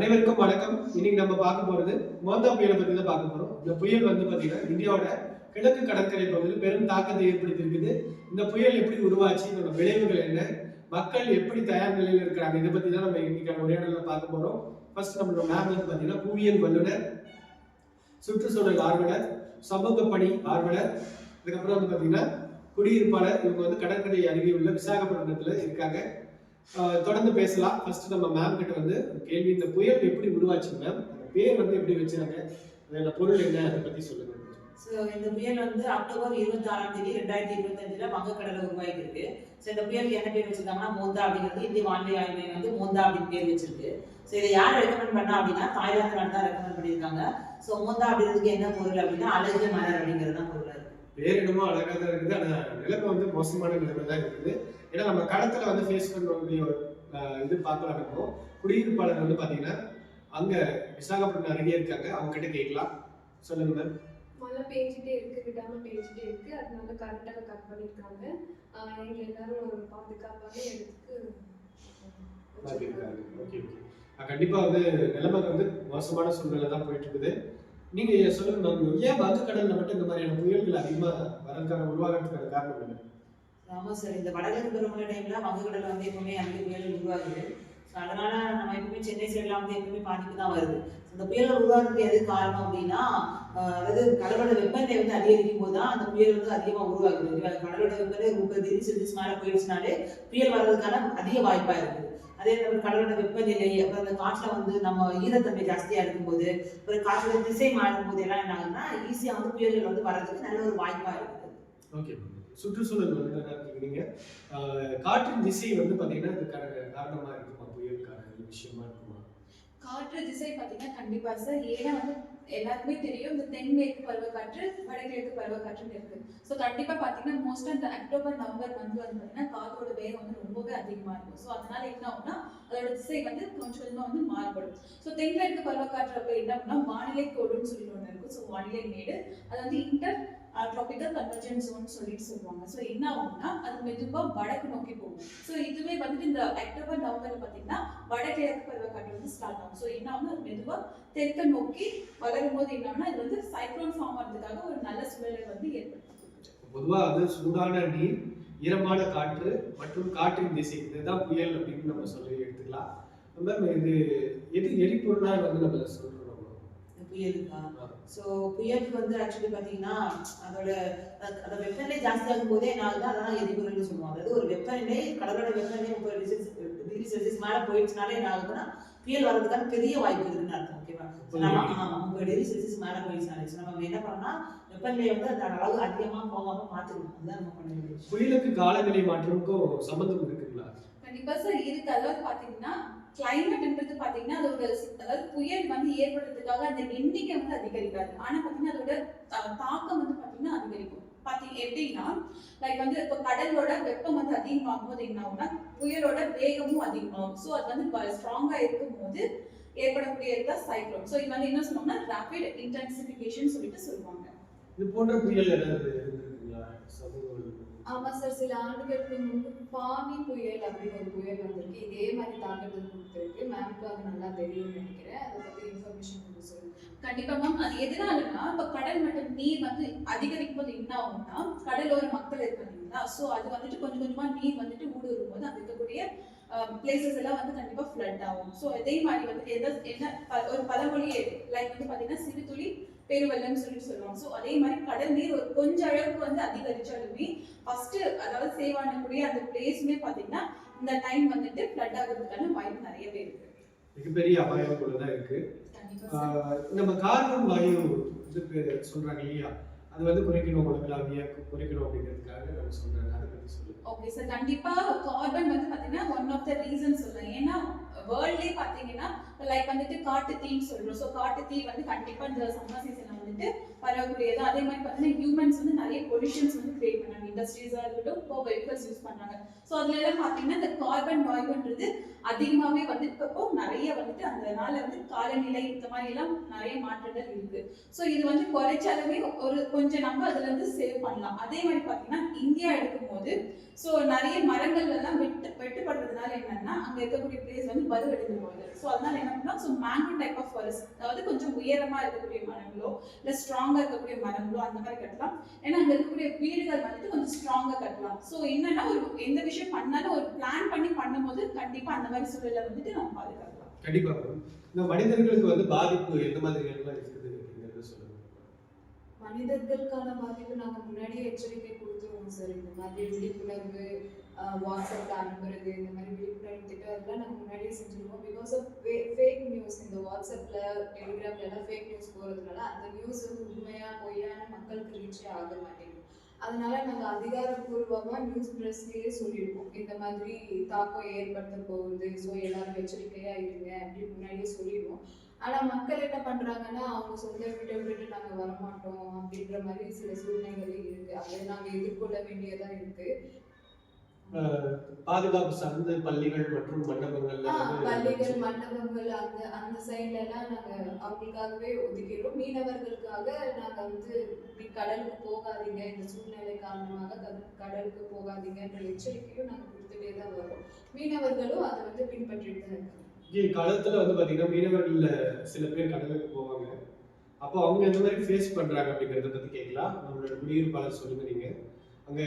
அனைவருக்கும் வணக்கம். இன்னைக்கு நம்ம பார்க்க போறது மோந்தா புயலை பத்தி தான் பார்க்க போறோம். இந்த புயல் வந்து பாத்தீங்கன்னா இந்தியாவோட கிழக்கு கடற்கரை பகுதியில் பெரும் தாக்கத்தை ஏற்படுத்தியிருக்குது. இந்த புயல் எப்படி உருவாச்சு இதோட விளைவுகள் என்ன மக்கள் எப்படி தயார் நிலையில் இருக்கிறாங்க இதை பத்தி தான் நம்ம இன்னைக்கான உரையாடல பார்க்க போறோம். ஃபர்ஸ்ட் நம்மளோட மேம் வந்து பாத்தீங்கன்னா புவியியல் வல்லுனர் சுற்றுச்சூழல் ஆர்வலர் சமூக பணி ஆர்வலர் இதுக்கப்புறம் வந்து பாத்தீங்கன்னா குடியிருப்பாளர் இவங்க வந்து கடற்கரை அருகே உள்ள விசாகப்பட்டினத்துல இருக்காங்க. தொடர்ந்து பேசலாம். ஃபர்ஸ்ட் நம்ம மேம் கிட்ட வந்து கேள்வி இந்த புயல் எப்படி உருவாச்சு மேம் பேர் வந்து எப்படி வச்சாங்க? அதோட பொருள் என்ன? அதை பத்தி சொல்லுங்க. ஸோ இந்த புயல் வந்து அக்டோபர் இருபத்தாறாம் தேதி ரெண்டாயிரத்தி இருபத்தஞ்சுல வங்கக்கடலை உருவாகிருக்கு ஸோ இந்த புயலுக்கு என்ன பேர் வச்சிருக்காங்கன்னா மோந்தா அப்படிங்கிறது இந்திய வானிலை ஆய்வு வந்து மோந்தா அப்படின்னு பேர் வச்சிருக்கு. ஸோ இதை யார் ரெக்கமெண்ட் பண்ணா அப்படின்னா தாய்லாந்து நாடு தான் ரெக்கமெண்ட் பண்ணியிருக்காங்க. ஸோ மோந்தா அப்படிங்கிறதுக்கு என்ன பொருள் அப்படின்னா அழகிய மலர் அப்படிங்கிறது தான் பொருளாக இருக்கு பேர் என்னமோ அழகா தான் இருக்குது. ஆனா நிலைமை வந்து மோசமான நிலைமை தான் இருக்குது. ஏன்னா நம்ம கடத்துல வந்து ஃபேஸ் பண்ணக்கூடிய ஒரு இது பார்க்கலாம் நம்ம குடியிருப்பாளர் வந்து பாத்தீங்கன்னா அங்க விசாகப்பட்டினம் அருகே இருக்காங்க. அவங்க கிட்ட கேட்கலாம். சொல்லுங்க மேம் மழை பெஞ்சிட்டே இருக்கு விடாம பெஞ்சிட்டே இருக்கு. அதனால கரண்ட்டாக கட் பண்ணியிருக்காங்க எங்க எல்லாரும் ஒரு பாதுகாப்பான இடத்துக்கு. Okay okay. அஹ் கண்டிப்பா வந்து நிலைமை வந்து மோசமான சூழ்நிலை தான் போயிட்டு இருக்குது. நீங்க சொல்லுங்க மேம் ஏன் வங்கக்கடல்ல மட்டும் இந்த மாதிரியான புயல்கள் அதிகமா வரதுக்கான உருவாகிறதுக்கான காரணம் என்ன? ஆமா சார் இந்த வடகிழக்கு பருவமழை டைம்ல வங்கக்கடல் வந்து எப்பவுமே அதிக புயல் உருவாகுது. ஸோ அதனால நம்ம எப்பவுமே சென்னை சைட்லாம் வந்து எப்பவுமே பாதிப்பு தான் வருது. இந்த புயல் உருவாகிறது எது காரணம் அப்படின்னா அதாவது கடலோட வெப்பநிலை வந்து அதிகரிக்கும் போது தான் அந்த புயல் வந்து அதிகமாக உருவாகுது. கடலோட வெப்பநிலை முப்பது டிகிரி செல்சியஸ் மேலே போயிடுச்சுனாலே புயல் வர்றதுக்கான அதிக வாய்ப்பாக இருக்குது அதே மாதிரி கடலோட வெப்பநிலை அப்புறம் அந்த காற்றுல வந்து நம்ம ஈரத்தன்மை ஜாஸ்தியா இருக்கும்போது ஒரு காற்றோட திசை மாறும் போது எல்லாம் என்ன ஆகுதுன்னா ஈஸியா வந்து புயல்கள் வந்து வர்றதுக்கு நல்ல ஒரு வாய்ப்பா இருக்குது ஓகே சுற்றுச்சூழல் வந்து இருக்கீங்க காற்றின் திசை வந்து பாத்தீங்கன்னா இது காரணமா இருக்குமா விஷயமா இருக்குமா? காற்று திசை பார்த்தீங்கன்னா கண்டிப்பா சார். ஏன்னா வந்து எல்லாருக்குமே தெரியும் இந்த தென்மேற்கு பருவக்காற்று வடகிழக்கு பருவக்காற்றுன்னு இருக்கு. ஸோ கண்டிப்பா பார்த்தீங்கன்னா மோஸ்ட்டாக இந்த அக்டோபர் நவம்பர் மந்த் வந்து பார்த்தீங்கன்னா காற்றோட வேகம் வந்து ரொம்பவே அதிகமா இருக்கும். ஸோ அதனால என்ன ஆகும்னா அதோட திசை வந்து கொஞ்சம் கொஞ்சமா வந்து மாறுபடும். ஸோ தென்கிழக்கு பருவக்காற்று அப்போ என்ன அப்படின்னா வானிலை கோடுன்னு சொல்லிட்டு ஒன்று இருக்கும் ஸோ வானிலை மேடு. அது வந்து இன்டர் ட்ராபிக்கல் கன்வர்ஜென்ட் ஜோன் சொல்லிட்டு சொல்லுவாங்க. ஸோ என்ன ஆகும்னா அது மெதுவாக வடக்கு நோக்கி போகும். ஸோ இதுவே வந்துட்டு இந்த அக்டோபர் நவம்பர் பார்த்தீங்கன்னா வடகிழக்கு பருவக்காற்று வந்து ஸ்டார்ட் ஆகும். ஸோ என்ன ஆகும் அது மெதுவாக தெற்க நோக்கி வளரும் போது என்னன்னா இது வந்து சைக்ளோன் ஃபார்ம் ஆகிறதுக்காக ஒரு நல்ல சூழலை வந்து ஏற்படுத்தி பொதுவாக அது சூடான நீர் ஈரமான காற்று மற்றும் காற்றின் திசை. இதுதான் புயல் அப்படின்னு நம்ம சொல்லி எடுத்துக்கலாம். மேம் இது எது எரிபொருளாக வந்து நம்ம சொல்றோம். புயலுக்கா. ஸோ புயலுக்கு வந்து ஆக்சுவலி பார்த்தீங்கன்னா அதோட அந்த வெப்பநிலை ஜாஸ்தியாகும் போதே என்ன ஆகுது அதான் எரிபொருள்னு சொல்லுவாங்க. அதாவது ஒரு வெப்பநிலை கடலோட வெப்பநிலை முப்பது டிகிரி செல்சியஸ் மேலே போயிடுச்சுனாலே என்ன ஆகுதுன்னா புயல் வர்றதுக்கான பெரிய வாய்ப்பு இருக்குன்னு அர்த்தம் ஓகேவா நம்ம முப்பது டிகிரி செல்சியஸ் மேலே போயிடுச்சுனாலே. So நம்ம என்ன பண்ணோம்னா வெப்பநிலையை வந்து அந்த அளவு அதிகமாக போகாம பார்த்துக்கணும் அதுதான் நம்ம பண்ண வேண்டிய விஷயம். புயலுக்கு காலநிலை மாற்றமுக்கும் சம்பந்தம் இருக்குங்களா கண்டிப்பா இருக்கு அதாவது பாத்தீங்கன்னா கிளைமேட்ன்றது பாத்தீங்கன்னா அதோட அதாவது புயல் வந்து ஏற்படுறதுக்காக அந்த எண்ணிக்கை வந்து அதிகரிக்காது. ஆனா பாத்தீங்கன்னா அதோட தாக்கம் வந்து பாத்தீங்கன்னா அதிகரிக்கும். பாத்தீங்க எப்படின்னா லைக் வந்து இப்போ கடலோட வெப்பம் வந்து அதிகமாகும் போது என்ன ஆகும்னா புயலோட வேகமும் அதிகமாகும். ஸோ அது வந்து ஸ்ட்ராங்கா இருக்கும் போது ஏற்படக்கூடிய சைக்ளோன் ஸோ இது வந்து என்ன சொல்லுவாங்கன்னா ரேபிட் இன்டென்சிஃபிகேஷன் சொல்லிட்டு சொல்லுவாங்க. இது போன்ற புயல் ஆமா சார் சில ஆண்டுகளுக்கு முன்பு பாமி புயல் அப்படின்னு ஒரு புயல் வந்திருக்கு. இதே மாதிரி தாக்கத்தை கொடுத்துருக்கு. மேம்க்கு அது நல்லா தெரியும்னு நினைக்கிறேன். அதை பத்தி இன்ஃபர்மேஷன் கொஞ்சம் சொல்லுங்க. கண்டிப்பா மேம் அது எதனாலன்னா இப்ப கடல் மட்டும் நீர் வந்து அதிகரிக்கும் போது என்ன ஆகும்னா கடலோர மக்கள் இருக்காங்க இல்லைங்களா? சோ அது வந்துட்டு கொஞ்சம் கொஞ்சமா நீர் வந்துட்டு ஊடுருவும் போது அங்க இருக்கக்கூடிய பிளேசஸ் எல்லாம் வந்து கண்டிப்பா ஃப்ளட் ஆகும். ஸோ இதே மாதிரி வந்து எந்த என்ன ப- ஒரு பழமொழியே லைக் வந்து பாத்தீங்கன்னா சிறு துளி பெருவெள்ளம்னு சொல்லிட்டு சொல்லுவாங்க. ஸோ அதே மாதிரி கடல் நீர் ஒரு கொஞ்ச அளவுக்கு வந்து அதிகரிச்சாலுமே ஃபர்ஸ்ட் அதாவது சேவ் பண்ணக்கூடிய அந்த பிளேஸுமே பாத்தீங்கன்னா இந்த டைம் வந்துட்டு ஃப்ளட் ஆகுறதுக்கான வாய்ப்பு நிறையவே இருக்கு. மிகப்பெரிய அபாயம் தான் இருக்கு. நம்ம கார்பன் வாயு சொல்றாங்க இல்லையா? அது வந்து குறைக்கணும் உலகளாவிய குறைக்கணும் அப்படிங்கிறதுக்காக நம்ம சொல்றாங்க. அதை பத்தி சொல்லுங்க. ஓகே சார் கண்டிப்பா கார்பன் வந்து பாத்தீங்கன்னா ஒன் ஆஃப் த ரீசன் சொல்லலாம் ஏன்னா வேர்ல்ட்லயே பாத்தீங்கன்னா லைக் வந்துட்டு காட்டு தீன்னு சொல்றோம். ஸோ காட்டு தீ வந்து கண்டிப்பா இந்த சம்மர் சீசன்ல வந்துட்டு பரவக்கூடியது அதே மாதிரி பாத்தீங்கன்னா ஹியூமன்ஸ் வந்து நிறைய பொல்யூஷன்ஸ் வந்து கிரியேட் பண்ணாங்க. இண்டஸ்ட்ரீஸா இருக்கட்டும் இப்போ வெஹிக்கல்ஸ் யூஸ் பண்றாங்க. ஸோ அதுல எல்லாம் பாத்தீங்கன்னா இந்த கார்பன் வாயுன்றது அதிகமாகவே வந்து இப்போ நிறைய வந்துட்டு அதனால வந்து காலநிலை இந்த மாதிரி எல்லாம் நிறைய மாற்றங்கள் இருக்கு. ஸோ இது வந்து குறைச்சாலுமே ஒரு கொஞ்சம் நம்ம அதுல இருந்து சேவ் பண்ணலாம். அதே மாதிரி பார்த்தீங்கன்னா இந்தியா எடுக்கும்போது ஸோ நிறைய மரங்கள் எல்லாம் வெட்டு வெட்டுப்படுறதுனால என்னன்னா அங்கே இருக்கக்கூடிய பிளேஸ் வந்து வலுவடைந்து போகுது ஸோ அதனால என்ன பண்ணா so mango type of forest அதாவது கொஞ்சம் உயரமா இருக்கக்கூடிய மரங்களோ இல்லை ஸ்ட்ராங்கா இருக்கக்கூடிய மரங்களோ அந்த மாதிரி கட்டலாம். ஏன்னா அங்கே இருக்கக்கூடிய வீடுகள் வந்துட்டு கொஞ்சம் ஸ்ட்ராங்கா கட்டலாம். ஸோ என்னன்னா ஒரு எந்த விஷயம் பண்ணாலும் ஒரு பிளான் பண்ணி பண்ணும்போது கண்டிப்பா அந்த மாதிரி சூழலை வந்துட்டு நம்ம பாதுகாக்கலாம். கண்டிப்பா இந்த மனிதர்களுக்கு வந்து பாதிப்பு எந்த மாதிரி எல்லாம் இருக்குது அப்படிங்கறத சொல்லுங்க. மனிதர்களுக்கான பாதிப்பு நாங்க முன்னாடியே எச்சரிக்கை கொடுத்துருவோம் சார் இந்த மாதிரி விழிப்புணர்வு வாட்ஸ்அப்ல அனுப்புறது இந்த மாதிரி விழிப்புணர்வு திட்டம் அதெல்லாம் நாங்க முன்னாடியே செஞ்சிருவோம் பிகாஸ் ஆஃப் ஃபேக் நியூஸ் இந்த வாட்ஸ்அப்ல டெலிகிராம்ல எல்லாம் ஃபேக் நியூஸ் போறதுனால அந்த நியூஸ் வந்து உண்மையா பொய்யான மக்களுக்கு ரீச்சே ஆக மாட்டேங்குது. அதனால நாங்க அதிகாரப்பூர்வமா நியூஸ் பிரஸ்லயே சொல்லியிருக்கோம் இந்த மாதிரி தாக்கம் ஏற்படுத்த போகுது. ஸோ எல்லாரும் எச்சரிக்கையா இருங்க அப்படின்னு முன்னாடியே சொல்லிடுவோம் ஆனா மக்கள் என்ன பண்றாங்கன்னா அவங்க சொந்த வீட்டை விட்டுட்டு நாங்க வரமாட்டோம் அப்படின்ற மாதிரி சில சூழ்நிலைகள் இருக்கு. அதை நாங்க எதிர்கொள்ள வேண்டியதா இருக்கு. பாதுகாப்பு சார்ந்த பள்ளிகள் மற்றும் மண்டபங்கள்ல பள்ளிகள் மண்டபங்கள் அந்த அந்த சைட்ல எல்லாம் நாங்க அவங்களுக்காகவே ஒதுக்கிடுறோம். மீனவர்களுக்காக நாங்க வந்து இப்படி கடலுக்கு போகாதீங்க. இந்த சூழ்நிலை காரணமாக கட- கடலுக்கு போகாதீங்கன்ற எச்சரிக்கையும் நாங்க கொடுத்துட்டே தான் வரோம் மீனவர்களும் அதை வந்து பின்பற்றிட்டு தான் இருக்காங்க. காலத்துல வந்து பாத்தீங்கன்னா மீனவர்கள்ல சில பேர் கடலுக்கு போவாங்க. அப்போ அவங்க எந்த மாதிரி ஃபேஸ் பண்றாங்க அப்படிங்கறத பத்தி கேட்கலாம். நம்மளோட குடியிருப்பாளர் சொல்லுங்க நீங்க. அங்க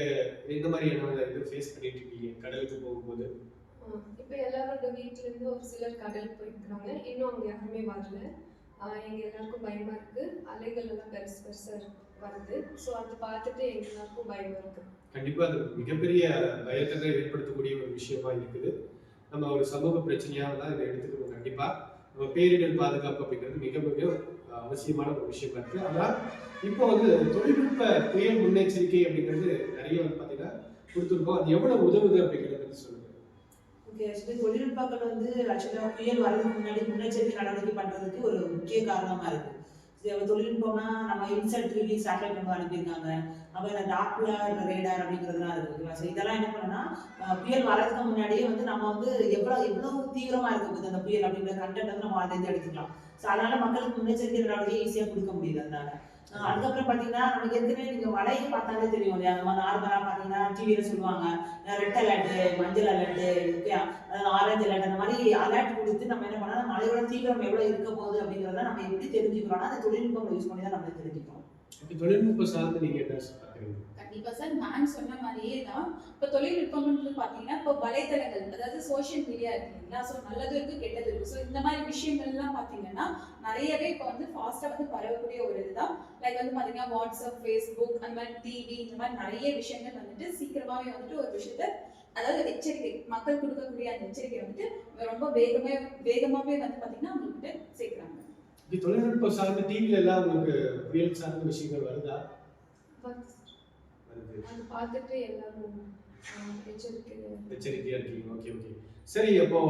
எந்த மாதிரியான இது ஃபேஸ் பண்ணிட்டு இருக்கீங்க? கடலுக்கு போகும்போது? இப்போ எல்லாரோட வீட்ல இருந்து ஒரு சிலர் கடல் போயிருக்காங்க இன்னும் அவங்க யாருமே வரல. எங்க எல்லாருக்கும் பயமா இருக்கு. அலைகள் எல்லாம் பெருசு பெருசா வருது. ஸோ அதை பார்த்துட்டு எங்க எல்லாருக்கும் பயமா இருக்கு. கண்டிப்பா அது மிகப்பெரிய பயத்தை ஏற்படுத்தக்கூடிய ஒரு விஷயமா இருக்குது. நம்ம ஒரு சமூக பிரச்சனையா தான் இதை எடுத்துக்கணும் கண்டிப்பா. நம்ம பேரிடர் பாதுகாப்பு அப்படிங்கிறது மிக மிக அவசியமான ஒரு விஷயமா இருக்கு. ஆனா இப்போ வந்து தொழில்நுட்ப முன்னெச்சரிக்கை அப்படிங்கிறது நிறைய வந்து பார்த்தீங்கன்னா கொடுத்துருக்கோம். அது எவ்வளவு உதவுது அப்படிங்கிறத பற்றி சொல்லுங்க. ஓகே ஆக்சுவலி தொழில்நுட்பங்கள் வந்து ஆக்சுவலாக புயல் வரதுக்கு முன்னாடி முன்னெச்சரிக்கை நடவடிக்கை பண்ணுறதுக்கு ஒரு முக்கிய காரணமாக இருக்குது தொழில்நுட்பம்னா நம்ம இன்சல்ட் ரிலீஸ் சேட்டலைட் நம்ம அனுப்பியிருக்காங்க. அப்புறம் இந்த டாப்லர் ரேடார் அப்படிங்கிறதுலாம் இருக்கு ஓகேவா ஸோ இதெல்லாம் என்ன பண்ணுன்னா புயல் வரதுக்கு முன்னாடியே வந்து நம்ம வந்து எவ்வளோ எவ்வளோ தீவிரமாக இருக்குது அந்த புயல் அப்படிங்கிற கண்டென்ட் வந்து நம்ம அதை எடுத்துக்கலாம். ஸோ அதனால மக்களுக்கு முன்னெச்சரிக்கை நடவடிக்கை ஈஸியாக கொடுக்க முடியுது அதனால. அதுக்கப்புறம் பார்த்தீங்கன்னா நமக்கு ஏற்கனவே நீங்கள் மழையை பார்த்தாலே தெரியும் இல்லையா? நம்ம நார்மலாக பார்த்தீங்கன்னா டிவியில் சொல்லுவாங்க. ரெட் அலர்ட்டு மஞ்சள் அலர்ட்டு ஓகே அதாவது ஆரஞ்சு அலர்ட் அந்த மாதிரி அலர்ட் கொடுத்து நம்ம என்ன பண்ணா மழையோட தீவிரம் எவ்வளவு இருக்க போகுது அப்படிங்கிறத நம்ம எப்படி தெரிஞ்சுக்கிறோம்னா அந்த தொழில்நுட்பங்களை யூஸ் பண்ணி தான் நம்ம தெரிஞ்சுக்கிறோம். தொழில்நுட்பம் சார்ந்து நீங்க என்ன பாக்குறீங்க கண்டிப்பா சார் மேம் சொன்ன மாதிரியே தான் இப்போ தொழில்நுட்பம்னு பார்த்தீங்கன்னா இப்போ வலைத்தளங்கள் அதாவது சோஷியல் மீடியா இருக்கு இல்லைங்களா? ஸோ நல்லதும் இருக்கு கெட்டது இருக்கு. ஸோ இந்த மாதிரி விஷயங்கள்லாம் பார்த்தீங்கன்னா நிறையவே இப்போ வந்து ஃபாஸ்ட்டாக வந்து பரவக்கூடிய ஒரு இதுதான். லைக் வந்து பார்த்தீங்கன்னா வாட்ஸ்அப் ஃபேஸ்புக் அந்த மாதிரி டிவி இந்த மாதிரி நிறைய விஷயங்கள் வந்துட்டு சீக்கிரமாவே வந்துட்டு ஒரு விஷயத்த அதாவது எச்சரிக்கை மக்கள் கொடுக்கக்கூடிய அந்த எச்சரிக்கை வந்துட்டு ரொம்ப வேகமே வேகமாவே வந்து பார்த்தீங்கன்னா அவங்ககிட்ட சேர்க்குறாங்க. தொழில்நுட்பம் சார்ந்த டிவில எல்லாம் உங்களுக்கு புயல் சார்ந்த விஷயங்கள் வருது? அதை பார்த்துட்டு எல்லாரும் எச்சரிக்கையா இருக்கீங்க. Okay okay. சரி அப்போ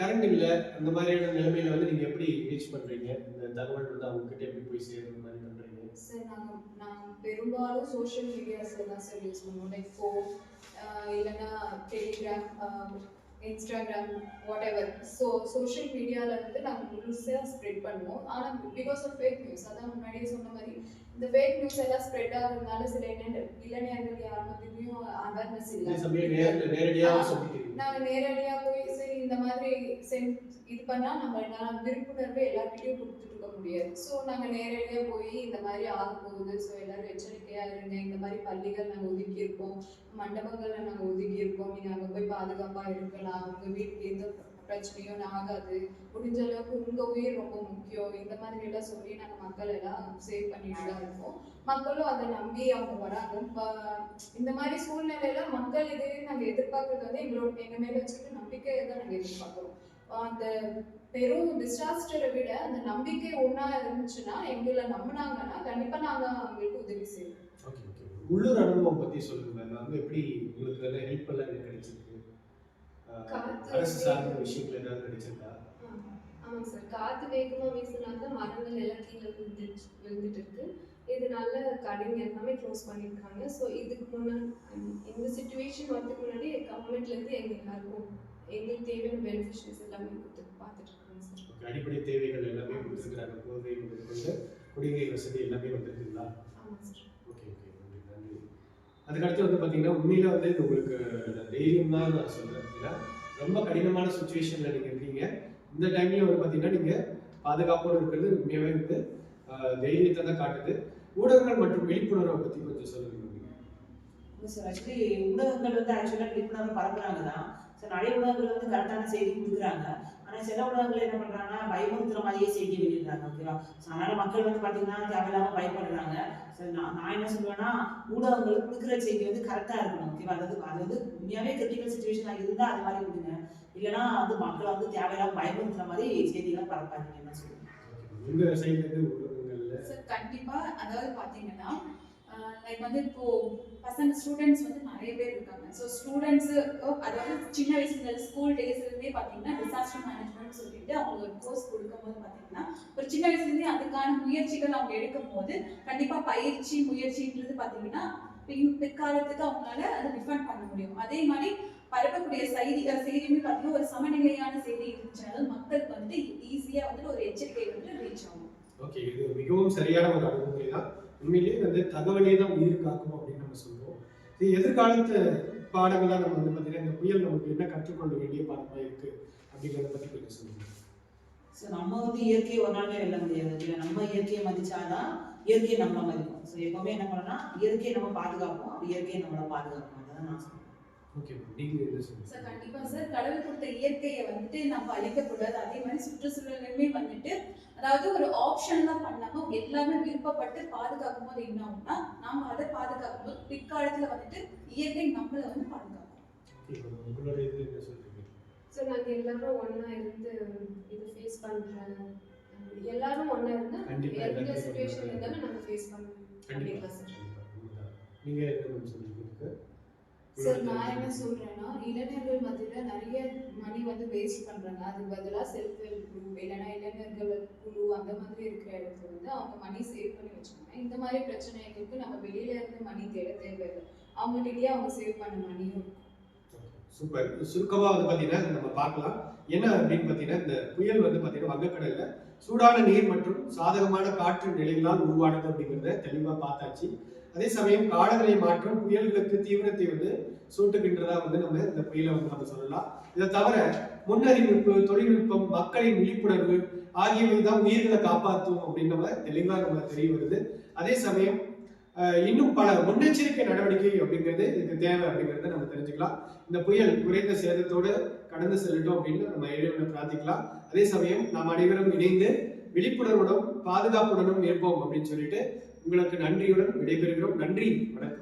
கரண்ட் இல்ல அந்த மாதிரியான நிலைமையில வந்து நீங்க எப்படி ரீச் பண்றீங்க? இந்த தகவல் வந்து அவங்க கிட்ட எப்படி போய் சேர்ற மாதிரி பண்றீங்க? சார் நாங்கள் நாங்கள் பெரும்பாலும் சோஷியல் மீடியாஸ் தான் சார் யூஸ் பண்ணுவோம் லைக் ஃபோன் இல்லைன்னா Telegram Instagram whatever so social மீடியாவில் வந்து நாங்கள் முழுசாக ஸ்ப்ரெட் பண்ணுவோம். ஆனால் பிகாஸ் ஆஃப் ஃபேக் நியூஸ் அதான் முன்னாடியே சொன்ன மாதிரி இந்த ஃபேக் நியூஸ் எல்லாம் ஸ்ப்ரெட் ஆகுறதுனால சில இளைஞர் இளைஞர்கள் யார் மத்தியிலையும் அவேர்னஸ் இல்லை. நாங்கள் நேரடியாக போய் இந்த மாதிரி சென் இது பண்ணால் நம்ம நான் விழிப்புணர்வு எல்லார்கிட்டையும் கொடுத்துட்டு இருக்க முடியாது. ஸோ நாங்கள் நேரடியாக போய் இந்த மாதிரி ஆக போகுது. ஸோ எல்லாரும் எச்சரிக்கையாக இருங்க. இந்த மாதிரி பள்ளிகள் நாங்கள் ஒதுக்கியிருக்கோம். மண்டபங்களில் நாங்கள் ஒதுக்கியிருக்கோம். நீங்கள் அங்கே போய் பாதுகாப்பாக இருக்கலாம். உங்கள் வீட்டுக்கு எந்த பிரச்சனையும் ஆகாது. முடிஞ்ச அளவுக்கு உங்கள் உயிர் ரொம்ப முக்கியம். இந்த மாதிரி எல்லாம் சொல்லி நாங்கள் மக்கள் எல்லாம் சேவ் பண்ணிட்டு தான் இருக்கோம் மக்களும் அதை நம்பி அவங்க வராங்க. இந்த மாதிரி சூழ்நிலையில மக்கள் இது நாங்க எதிர்பார்க்கறது வந்து எங்களோட எங்க மேல வச்சுக்கிட்டு நம்பிக்கையை தான் நாங்க எதிர்பார்க்குறோம். அந்த பெரும் டிசாஸ்டரை விட அந்த நம்பிக்கை ஒன்றா இருந்துச்சுன்னா எங்களை நம்பினாங்கன்னா கண்டிப்பா நாங்க அவங்களுக்கு உதவி செய்வோம். உள்ளூர் அனுபவம் பத்தி சொல்லுங்க மேம் எப்படி உங்களுக்கு ஹெல்ப் எல்லாம் கிடைச்சிருக்கு? அரசு சார்ந்த விஷயங்கள் ஏதாவது கிடைச்சிருக்கா? ஆமா. ஆமாங்க சார். காத்து வேகமா வீசினால மரங்கள் எல்லாம் கீழே விழுந்துட்டு விழுந்துட்டு இருக்கு இதனால கடைங்க எல்லாமே க்ளோஸ் பண்ணியிருக்காங்க. ஸோ இதுக்கு முன்னாடி இந்த சுச்சுவேஷன் வரதுக்கு முன்னாடி கவர்மெண்ட்ல இருந்து எங்க எல்லாருக்கும் எங்களுக்கு தேவையான பெனிஃபிஷரிஸ் எல்லாமே கொடுத்து பார்த்துட்டு இருக்காங்க சார் அடிப்படை தேவைகள் எல்லாமே கொடுத்துருக்காங்க போதை முதற்கொண்டு குடிநீர் வசதி எல்லாமே வந்திருக்குங்களா? ஆமாம் சார் ஓகே ஓகே நன்றி நன்றி அதுக்கடுத்து வந்து பார்த்தீங்கன்னா உண்மையில வந்து இது உங்களுக்கு தைரியம் தான் நான் சொல்றேன். ரொம்ப கடினமான சுச்சுவேஷன்ல நீங்க இருக்கீங்க. இந்த டைம்லயும் வந்து பார்த்தீங்கன்னா நீங்க பாதுகாப்போடு இருக்கிறது உண்மையாகவே வந்து தைரியத்தை தான் காட்டுது. ஊடகங்கள் மற்றும் விழிப்புணர்வை பத்தி கொஞ்சம் சொல்லுங்க. சார் ஆக்சுவலி ஊடகங்கள் வந்து ஆக்சுவலாக விழிப்புணர்வு பரப்புறாங்க தான். சார் நிறைய ஊடகங்கள் வந்து கரெக்டான செய்தி கொடுக்குறாங்க. ஆனால் சில ஊடகங்கள் என்ன பண்ணுறாங்கன்னா பயமுறுத்துற மாதிரியே செய்தி வெளியிடுறாங்க ஓகேவா ஸோ அதனால மக்கள் வந்து பார்த்தீங்கன்னா தேவையில்லாமல் பயப்படுறாங்க. சரி நான் நான் என்ன சொல்லுவேன்னா ஊடகங்கள் கொடுக்குற செய்தி வந்து கரெக்டாக இருக்கணும் ஓகேவா அதாவது அது வந்து உண்மையாகவே கிரிட்டிக்கல் சுச்சுவேஷனாக இருந்தால் அது மாதிரி கொடுங்க. இல்லைன்னா வந்து மக்களை வந்து தேவையில்லாம பயமுறுத்துற மாதிரி செய்திகளை பரப்பாதீங்கன்னு சொல்லுவேன் உங்க சைட்ல இருந்து ஊடகங்கள்ல சார் கண்டிப்பா அதாவது பாத்தீங்கன்னா லைக் வந்து இப்போ பசங்க ஸ்டூடெண்ட்ஸ் வந்து நிறைய பேர் இருக்காங்க. ஸோ ஸ்டூடெண்ட்ஸு அதாவது சின்ன வயசுல ஸ்கூல் டேஸ்ல இருந்தே பாத்தீங்கன்னா டிசாஸ்டர் மேனேஜ்மெண்ட் சொல்லிட்டு அவங்க ஒரு கோர்ஸ் கொடுக்கும்போது பாத்தீங்கன்னா ஒரு சின்ன வயசுல இருந்தே அதுக்கான முயற்சிகள் அவங்க எடுக்கும் போது கண்டிப்பா பயிற்சி முயற்சின்றது பாத்தீங்கன்னா பின் பிற்காலத்துக்கு அவங்களால அதை டிஃபெண்ட் பண்ண முடியும். அதே மாதிரி பரப்பக்கூடிய செய்தி செய்தியுமே பார்த்தீங்கன்னா ஒரு சமநிலையான செய்தி இருந்துச்சுனால மக்களுக்கு வந்து ஈஸியா வந்துட்டு ஒரு எச்சரிக்கை வந்து ரீச் ஆகும். ஓகே இது மிகவும் சரியான ஒரு அணுகுமுறை தான் உண்மையிலேயே வந்து தகவலே தான் உயிர் காக்கும் அப்படின்னு நம்ம சொல்லுவோம் இது எதிர்காலத்து பாடங்களாக நம்ம வந்து பார்த்தீங்கன்னா இந்த புயல் நமக்கு என்ன கற்றுக்கொள்ள வேண்டிய பாடமாக இருக்கு அப்படிங்கிறத பற்றி கொஞ்சம் சொல்லுங்க. ஸோ நம்ம வந்து இயற்கையை ஒரு நாளே வெல்ல முடியாது. இல்லை நம்ம இயற்கையை மதிச்சாதான் இயற்கையை நம்மளை மதிக்கும் ஸோ எப்பவுமே என்ன பண்ணோம்னா இயற்கையை நம்ம பாதுகாப்போம். இயற்கையை நம்மளை பாதுகாக்கும். அதான் நான் சொல்லுவேன் சார் கண்டிப்பா சார் கடவுள் கொடுத்த இயற்கையை வந்துட்டு நம்ம அழிக்கக்கூடாது. அதே மாதிரி சுற்றுச்சூழலுமே வந்துட்டு அதாவது ஒரு ஆப்ஷன்லாம் பண்ணாம எல்லாமே விருப்பப்பட்டு பாதுகாக்கும் போது என்ன ஆகும்னா நாம அதை பாதுகாக்கும் போது பிற்காலத்துல வந்துட்டு இயற்கை நம்மளை வந்து பாதுகாக்கும். ஸோ நாங்கள் எல்லாரும் ஒன்றா இருந்து இது ஃபேஸ் பண்ணுறோம் எல்லாரும் ஒன்றா எந்த எல்லாத்தையும் சுச்சுவேஷன் இருந்தாலும் நாங்கள் ஃபேஸ் பண்ண கண்டிப்பா பண்ணிடலாம் சார் சார் நான் என்ன சொல்றேன்னா இளைஞர்கள் மத்தியில நிறைய மணி வந்து வேஸ்ட் பண்றாங்க. அதுக்கு பதிலா செல்ஃப் ஹெல்ப் குரூப் இல்லைன்னா இளைஞர்கள் குழு அந்த மாதிரி இருக்கிற இடத்துல வந்து அவங்க மணி சேவ் பண்ணி வச்சுக்கோங்க. இந்த மாதிரி பிரச்சனைகளுக்கு நம்ம வெளியில இருந்து மணி தேட தேவையில்லை. அவங்ககிட்டயே அவங்க சேவ் பண்ண மணியும் சூப்பர் சுருக்கமா வந்து பாத்தீங்கன்னா நம்ம பார்க்கலாம். என்ன அப்படின்னு பாத்தீங்கன்னா இந்த புயல் வந்து பாத்தீங்கன்னா வங்கக்கடலில் சூடான நீர் மற்றும் சாதகமான காற்று நிலைகளால் உருவானது அப்படிங்கிறத தெளிவா பார்த்தாச்சு. அதே சமயம் காலநிலை மாற்றம் புயல்களுக்கு தீவிரத்தை வந்து சூட்டுகின்றதா வந்து நம்ம இந்த புயலை வந்து நம்ம சொல்லலாம். இதை தவிர முன்னறிவிப்பு தொழில்நுட்பம் மக்களின் விழிப்புணர்வு ஆகியவை தான் உயிர்களை காப்பாற்றும் அப்படின்னு நம்ம தெளிவா நம்ம தெரிய வருது. அதே சமயம் இன்னும் பல முன்னெச்சரிக்கை நடவடிக்கை அப்படிங்கிறது இதுக்கு தேவை அப்படிங்கிறத நம்ம தெரிஞ்சுக்கலாம். இந்த புயல் குறைந்த சேதத்தோடு கடந்து செல்லட்டும் அப்படின்னு நம்ம இறைவனை பிரார்த்திக்கலாம். அதே சமயம் நாம் அனைவரும் இணைந்து விழிப்புணர்வுடன் பாதுகாப்புடனும் இருப்போம் அப்படின்னு சொல்லிட்டு உங்களுக்கு நன்றியுடன் விடைபெறுகிறோம். நன்றி. வணக்கம்.